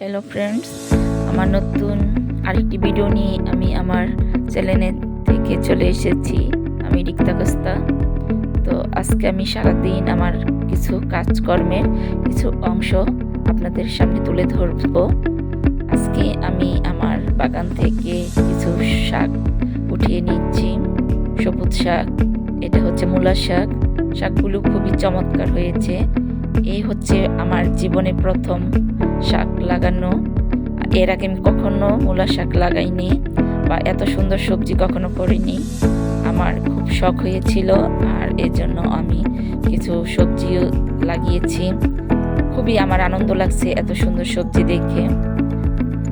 Hello friends আমার নতুন আরেকটি ভিডিও নিয়ে আমি আমার চ্যানেলে থেকে চলে এসেছি, আমি রিক্তা কস্তা। তো আজকে আমি সারাদিন আমার কিছু কাজকর্মের কিছু অংশ আপনাদের সামনে তুলে ধরব। আজকে আমি আমার বাগান থেকে কিছু শাক উঠিয়ে নিচ্ছি, সবুজ শাক, এটা হচ্ছে মূলা শাক। শাকগুলো খুবই চমৎকার হয়েছে। এই হচ্ছে আমার জীবনে প্রথম শাক লাগানো। এর আগে আমি কখনো মূলা শাক লাগাইনি বা এত সুন্দর সবজি কখনো করিনি। আমার খুব শখ হয়েছিল আর এর জন্য আমি কিছু সবজিও লাগিয়েছি। খুবই আমার আনন্দ লাগছে এত সুন্দর সবজি দেখে।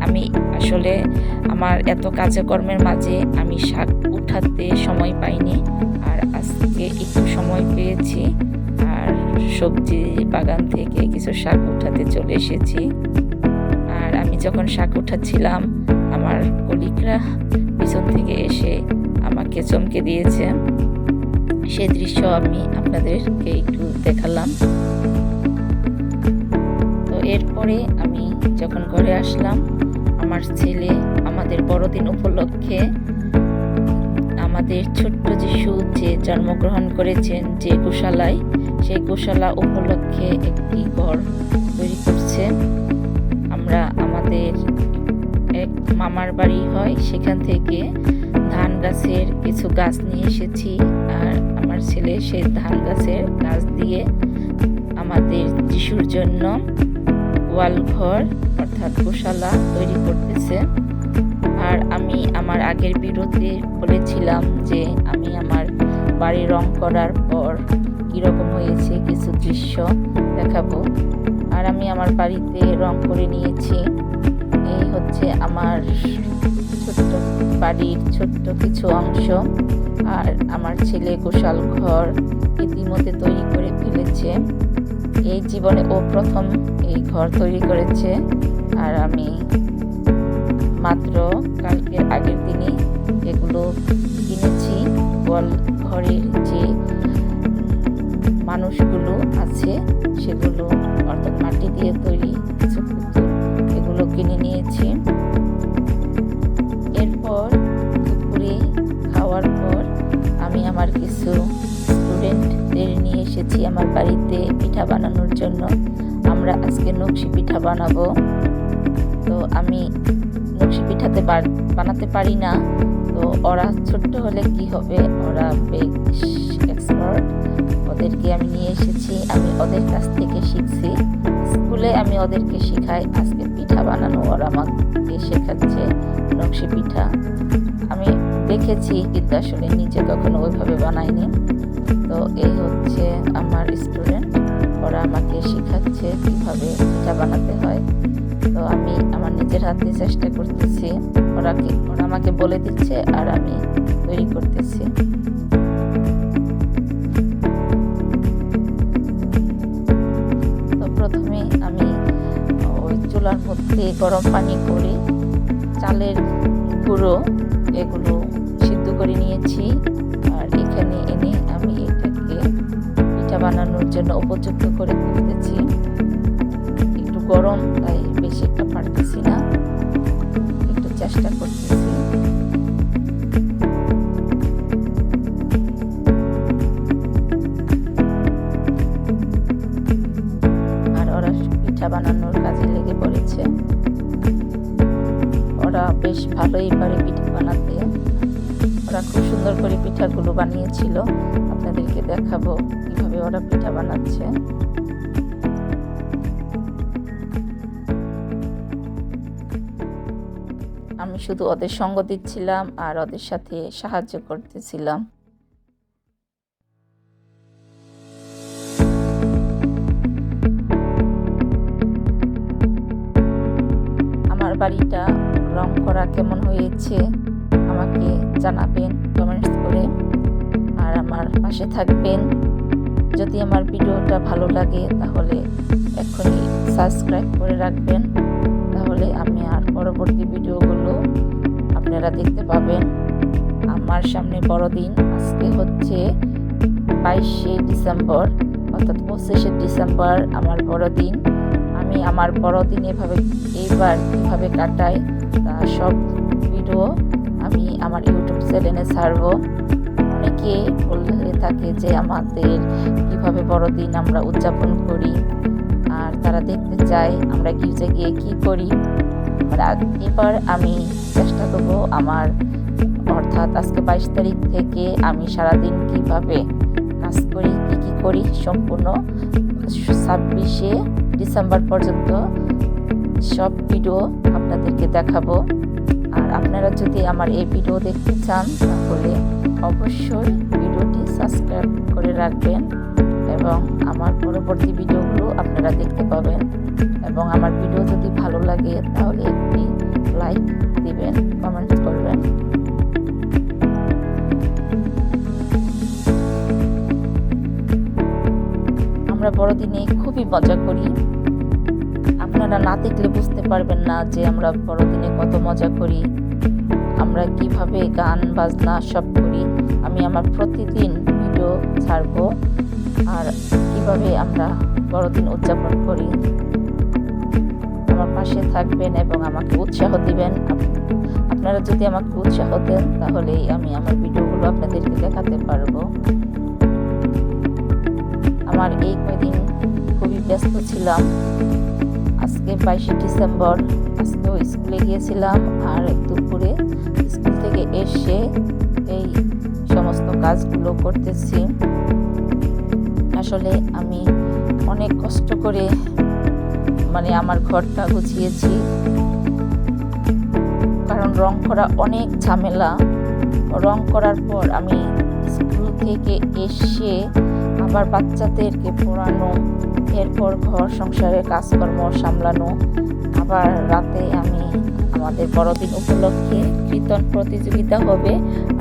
আমি আসলে আমার এত কাজকর্মের মাঝে আমি শাক উঠাতে সময় পাইনি আর আজকে একটু সময় পেয়েছি। সবজি বাগান থেকে কিছু শাক উঠাতে চলে এসেছি। আর আমি যখন শাক উঠাচ্ছিলাম, আমার কলিকরা পিছন থেকে এসে আমাকে চমকে দিয়েছে। সে দৃশ্য আমি আপনাদেরকে একটু দেখালাম। তো এরপরে আমি যখন ঘরে আসলাম, আমার ছেলে আমাদের বড়দিন উপলক্ষে আমাদের ছোট্ট যিশু যে জন্মগ্রহণ করেছেন, যে গোশালায় সেই গোশালা উপলক্ষে একটি ঘর তৈরি করছে। আমরা আমাদের এক মামার বাড়ি হয়, সেখান থেকে ধান গাছের কিছু গাছ নিয়ে এসেছি। আর আমার ছেলে সেই ধান গাছের গাছ দিয়ে আমাদের যিশুর জন্য ওয়াল ঘর অর্থাৎ গোশালা তৈরি করতেছে। আর আমি আমার আগের ভিডিওতে বলেছিলাম যে আমি আমার বাড়ি রং করার পর কীরকম হয়েছে কিছু দৃশ্য দেখাবো। আর আমি আমার বাড়িতে রং করে নিয়েছি। এই হচ্ছে আমার ছোট্ট বাড়ির ছোট্ট কিছু অংশ। আর আমার ছেলে গোশাল ঘর ইতিমধ্যে তৈরি করে ফেলেছে। এই জীবনে ও প্রথম এই ঘর তৈরি করেছে। আর আমি মাত্র কালকের আগের দিনে এগুলো কিনেছি। বল ঘরের যে মানুষগুলো আছে, সেগুলো অর্থাৎ মাটি দিয়ে তৈরি কিছু পুতুল এগুলো কিনে নিয়েছি। এরপর দুপুরে খাওয়ার পর আমি আমার কিছু স্টুডেন্টদের নিয়ে এসেছি আমার বাড়িতে পিঠা বানানোর জন্য। আমরা আজকে নকশি পিঠা বানাবো। তো আমি নকশি পিঠাতে বানাতে পারি না। তো ওরা ছোট্ট হলে কি হবে? ওরা বেশ ওদেরকে আমি নিয়ে এসেছি, আমি ওদের কাছ থেকে শিখছি। স্কুলে আমি ওদেরকে শেখাই, আজকে পিঠা বানানো, ওরা আমাকে শেখাচ্ছে নকশি পিঠা। আমি দেখেছি কিন্তু আসলে নিজে কখনো ওইভাবে বানাইনি। তো এই হচ্ছে আমার স্টুডেন্ট, ওরা আমাকে শেখাচ্ছে কীভাবে পিঠা বানাতে হয়। তো আমি আমার নিজের হাতে চেষ্টা করতেছি, ওরা কি ওরা আমাকে বলে দিচ্ছে আর আমি তৈরি করতেছি। প্রথমে আমি ওই চুলার মধ্যে গরম পানি করে চালের গুঁড়ো এগুলো সিদ্ধ করে নিয়েছি। আর এখানে এনে আমি এটাকে পিঠা বানানোর জন্য উপযুক্ত করে তুলতেছি একটু গরম, তাই বেশি একটা পারতেছি না। একটু চেষ্টা করতেছি। পিঠা বানানোর কাজে লেগে পড়েছে। ওরা বেশ ভালোই পারে পিঠা বানাতে। ওরা খুব সুন্দর করে পিঠাগুলো বানিয়েছিল। আপনাদেরকে দেখাবো কীভাবে ওরা পিঠা বানাচ্ছে। আমি শুধু ওদের সঙ্গ দিচ্ছিলাম আর ওদের সাথে সাহায্য করতেছিলাম। বাড়িটা রং করা কেমন হয়েছে আমাকে জানাবেন কমেন্টস করে। আর আমার পাশে থাকবেন। যদি আমার ভিডিওটা ভালো লাগে তাহলে এখনই সাবস্ক্রাইব করে রাখবেন। তাহলে আমি আর পরবর্তী ভিডিওগুলো আপনারা দেখতে পাবেন। আমার সামনে বড়দিন, আজকে হচ্ছে বাইশে ডিসেম্বর, অর্থাৎ পঁচিশে ডিসেম্বর আমার বড়দিন। আমি আমি আমার বড়দিন এভাবে এইবার কীভাবে কাটাই তা সব ভিডিও আমি আমার ইউটিউব চ্যানেলে ছাড়বো। অনেকে বলে থাকে যে আমাদের কীভাবে বড়দিন আমরা উদযাপন করি, আর তারা দেখতে চায় আমরা গির্জে গিয়ে কি করি। এবার আমি চেষ্টা করব আমার, অর্থাৎ আজকে বাইশ তারিখ থেকে আমি সারাদিন কীভাবে কাজ করি, কী কী করি সম্পূর্ণ ছাব্বিশে ডিসেম্বর পর্যন্ত সব ভিডিও আপনাদেরকে দেখাবো। আর আপনারা যদি আমার এই ভিডিও দেখতে চান, তাহলে অবশ্যই ভিডিওটি সাবস্ক্রাইব করে রাখবেন এবং আমার পরবর্তী ভিডিওগুলো আপনারা দেখতে পাবেন। এবং আমার ভিডিও যদি ভালো লাগে, তাহলে একটি লাইক দিবেন, কমেন্ট করবেন। আমরা বড়দিনে খুবই মজা করি। আপনারা না দেখলে বুঝতে পারবেন না যে আমরা বড়দিনে কত মজা করি। আমরা কীভাবে গান, বাজনা সব করি। আমি আমার প্রতিদিন ভিডিও ছাড়ব আর কীভাবে আমরা বড়দিন উদযাপন করি। আমার পাশে থাকবেন এবং আমাকে উৎসাহ দিবেন। আপনারা যদি আমাকে উৎসাহ দেন, তাহলেই আমি আমার ভিডিওগুলো আপনাদেরকে দেখাতে পারব। আমার এই কয়দিন খুবই ব্যস্ত ছিলাম। আজকে বাইশে ডিসেম্বর, আজকেও স্কুলে গিয়েছিলাম আর দুপুরে স্কুল থেকে এসে এই সমস্ত কাজগুলো করতেছি। আসলে আমি অনেক কষ্ট করে মানে আমার ঘরটা গুছিয়েছি। কারণ রং করা অনেক ঝামেলা। রং করার পর আমি স্কুল থেকে এসে আবার বাচ্চাদেরকে পড়ানো, এরপর ঘর সংসারের কাজকর্ম সামলানো, আবার রাতে আমি আমাদের বড়দিন উপলক্ষে কীর্তন প্রতিযোগিতা হবে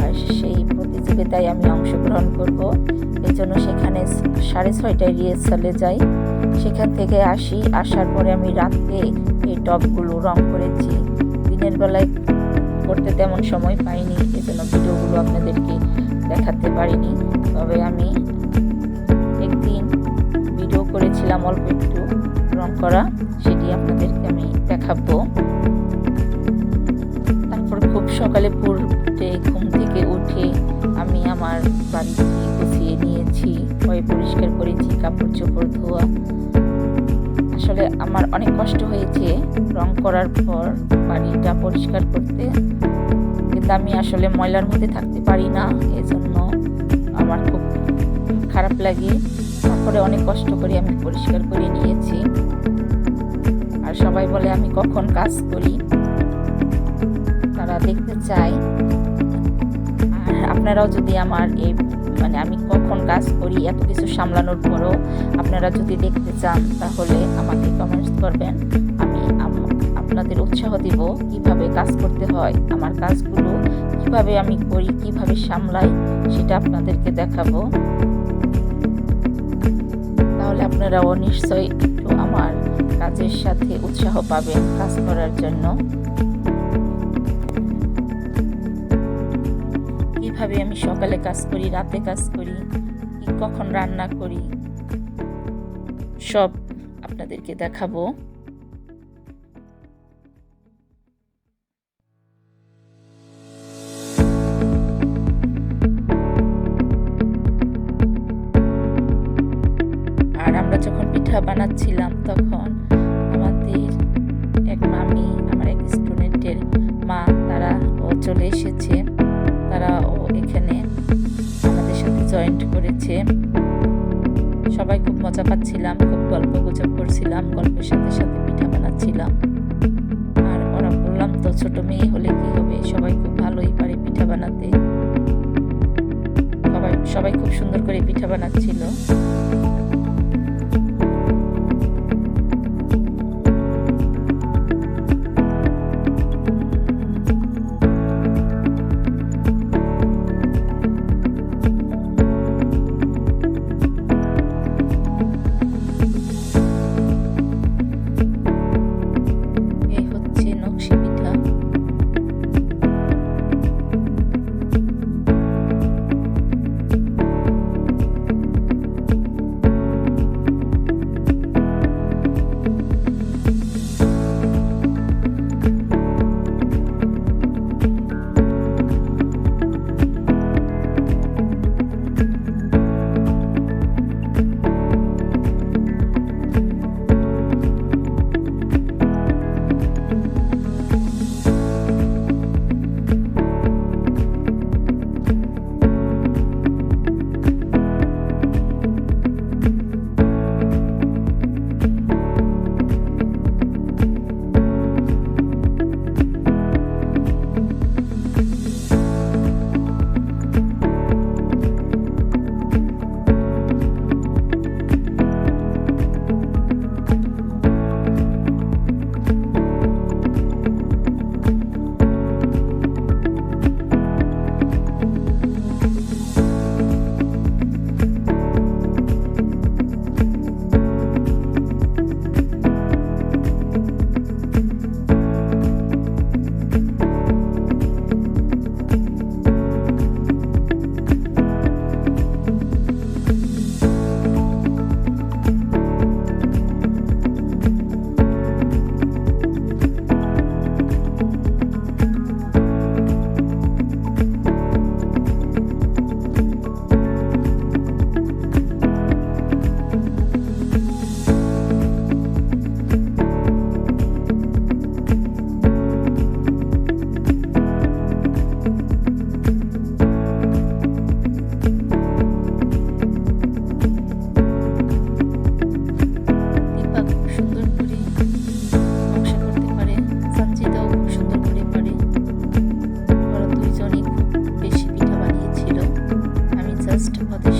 আর সেই প্রতিযোগিতায় আমি অংশগ্রহণ করব। এই জন্য সেখানে সাড়ে ছয়টায় রিহার্সালে যাই। সেখান থেকে আসি, আসার পরে আমি রাতে এই টপগুলো রং করেছি। দিনের বেলায় করতে তেমন সময় পাইনি এই জন্য ভিডিওগুলো আপনাদেরকে দেখাতে পারিনি। তবে আমি করেছিলাম অল্প একটু রং করা, সেটি আপনাদেরকে আমি দেখাবো। তারপর খুব সকালে পড়তে ঘুম থেকে উঠে আমি আমার বাড়িটি গুছিয়ে নিয়েছি পয় পরিষ্কার করেছি কাপড় চোপড় ধোয়া। আসলে আমার অনেক কষ্ট হয়েছে রং করার পর বাড়িটা পরিষ্কার করতে, কিন্তু আমি আসলে ময়লার মধ্যে থাকতে পারি না, এজন্য আমার খুব খারাপ লাগে। তারপরে অনেক কষ্ট করে আমি পরিষ্কার করে নিয়েছি। আর সবাই বলে, আমি কখন কাজ করি? তারা দেখতে চাই আর আপনারাও যদি আমার এই মানে আমি কখন কাজ করি, এত কিছু সামলানোর পরও আপনারা যদি দেখতে চান, তাহলে আমাকে কমেন্টস করবেন। আমি, আপনাদের উৎসাহ দিব কীভাবে কাজ করতে হয়, আমার কাজগুলো কীভাবে আমি করি, কীভাবে সামলাই, সেটা আপনাদেরকে দেখাবো। আপনারাও নিশ্চয়ই একটু আমার কাজের সাথে উৎসাহ পাবেন কাজ করার জন্য। কীভাবে আমি সকালে কাজ করি, রাতে কাজ করি কখন রান্না করি, সব আপনাদেরকে দেখাবো। আর আমরা যখন পিঠা বানাচ্ছিলাম তখন আমাদের এক মামি, আমার এক স্টুডেন্টের মা, তারা ও চলে এসেছে। তারা ও এখানে আমাদের সাথে জয়েন্ট করেছে। সবাই খুব মজা পাচ্ছিলাম, খুব গল্প গুজব করছিলাম, গল্পের সাথে সাথে পিঠা বানাচ্ছিলাম। আর ওরা বললাম, তো ছোট মেয়ে হলে কি হবে? সবাই খুব ভালোই পারে পিঠা বানাতে। সবাই সবাই খুব সুন্দর করে পিঠা বানাচ্ছিল।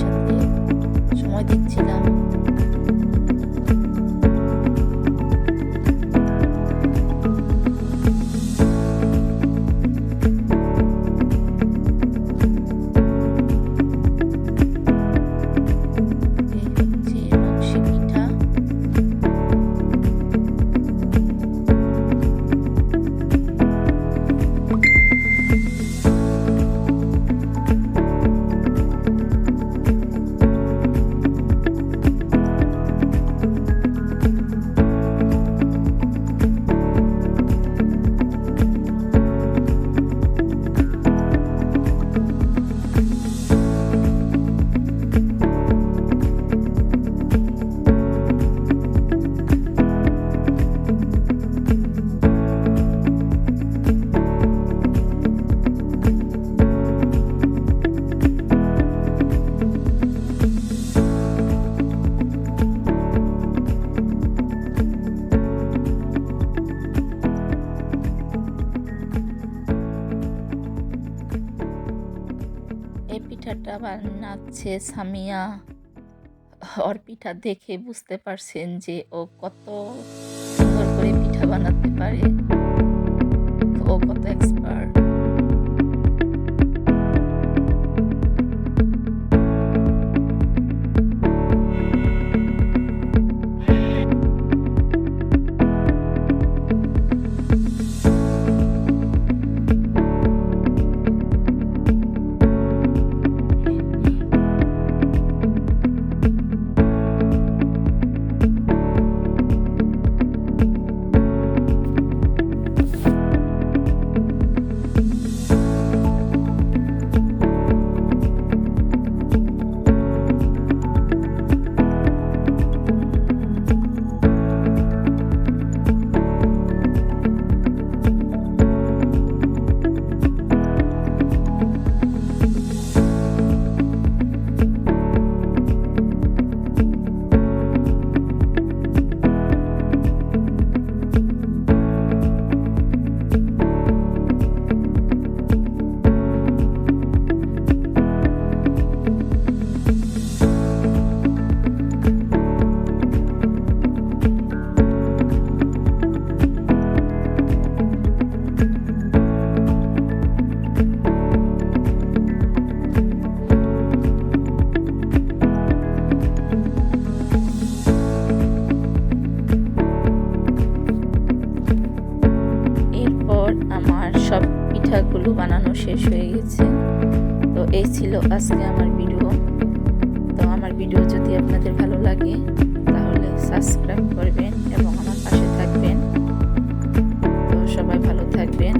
সাথে সময় দিচ্ছিলাম। বানাচ্ছে সামিয়া। ওর পিঠা দেখে বুঝতে পারছেন যে ও কত সুন্দর করে পিঠা বানাতে পারে। ও কত আজকে আমার ভিডিও। তো আমার ভিডিও যদি আপনাদের ভালো লাগে, তাহলে সাবস্ক্রাইব করবেন এবং আমার পাশে থাকবেন। তো সবাই ভালো থাকবেন।